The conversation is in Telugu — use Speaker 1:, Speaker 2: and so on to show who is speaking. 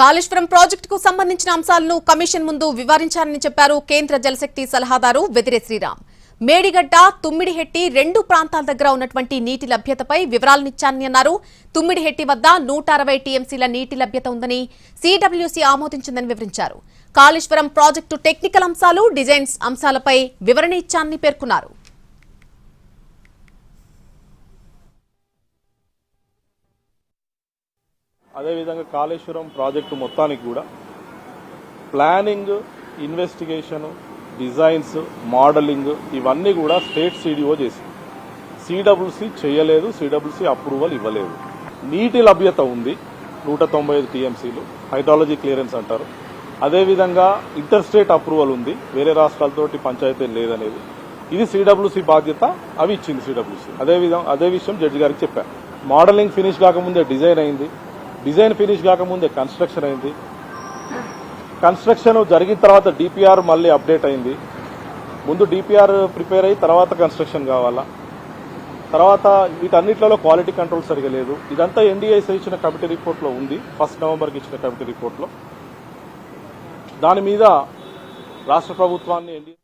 Speaker 1: కాళేశ్వరం ప్రాజెక్టుకు సంబంధించిన అంశాలను కమిషన్ ముందు వివరించాలని చెప్పారు కేంద్ర జలశక్తి సలహాదారు వెదిరే శ్రీరామ్. మేడిగడ్డ తుమ్మిడిహెట్టి రెండు ప్రాంతాల దగ్గర ఉన్నటువంటి నీటి లభ్యతపై వివరాలనిచ్చానని అన్నారు. తుమ్మిడిహెట్టి వద్ద నూట అరవై టీఎంసీల నీటి లభ్యత ఉందని సిడబ్ల్యూసీ ఆమోదించిందని వివరించారు. కాళేశ్వరం ప్రాజెక్టు టెక్నికల్ అంశాలు డిజైన్స్ అంశాలపై వివరణ ఇచ్చానని పేర్కొన్నారు.
Speaker 2: అదేవిధంగా కాళేశ్వరం ప్రాజెక్టు మొత్తానికి కూడా ప్లానింగ్ ఇన్వెస్టిగేషన్ డిజైన్స్ మోడలింగ్ ఇవన్నీ కూడా స్టేట్ సిడిఓ చేసింది. సిడబ్ల్యూసి చేయలేదు సిడబ్ల్యూసి అప్రూవల్ ఇవ్వలేదు. నీటి లభ్యత ఉంది నూట తొంభై ఐదు టీఎంసీలు హైడ్రాలజీ క్లియరెన్స్ అంటారు. అదేవిధంగా ఇంటర్ స్టేట్ అప్రూవల్ ఉంది వేరే రాష్ట్రాలతోటి పంచాయతీ లేదనేది. ఇది సిడబ్ల్యూసి బాధ్యత అవి ఇచ్చింది సిడబ్ల్యూసి. అదే విధం అదే విషయం జడ్జి గారికి చెప్పాను మోడలింగ్ ఫినిష్ కాకముందే డిజైన్ అయింది డిజైన్ ఫినిష్ కాకముందే కన్స్ట్రక్షన్ అయింది. కన్స్ట్రక్షన్ జరిగిన తర్వాత డిపిఆర్ మళ్ళీ అప్డేట్ అయింది. ముందు డిపిఆర్ ప్రిపేర్ అయ్యి తర్వాత కన్స్ట్రక్షన్ కావాలా? తర్వాత వీటన్నిటిలో క్వాలిటీ కంట్రోల్ సరిగా లేదు. ఇదంతా ఎన్డీఐస్ ఇచ్చిన కమిటీ రిపోర్ట్లో ఉంది. ఫస్ట్ నవంబర్కి ఇచ్చిన కమిటీ రిపోర్ట్లో. దాని మీద రాష్ట్ర ప్రభుత్వాన్ని ఎన్డీఏ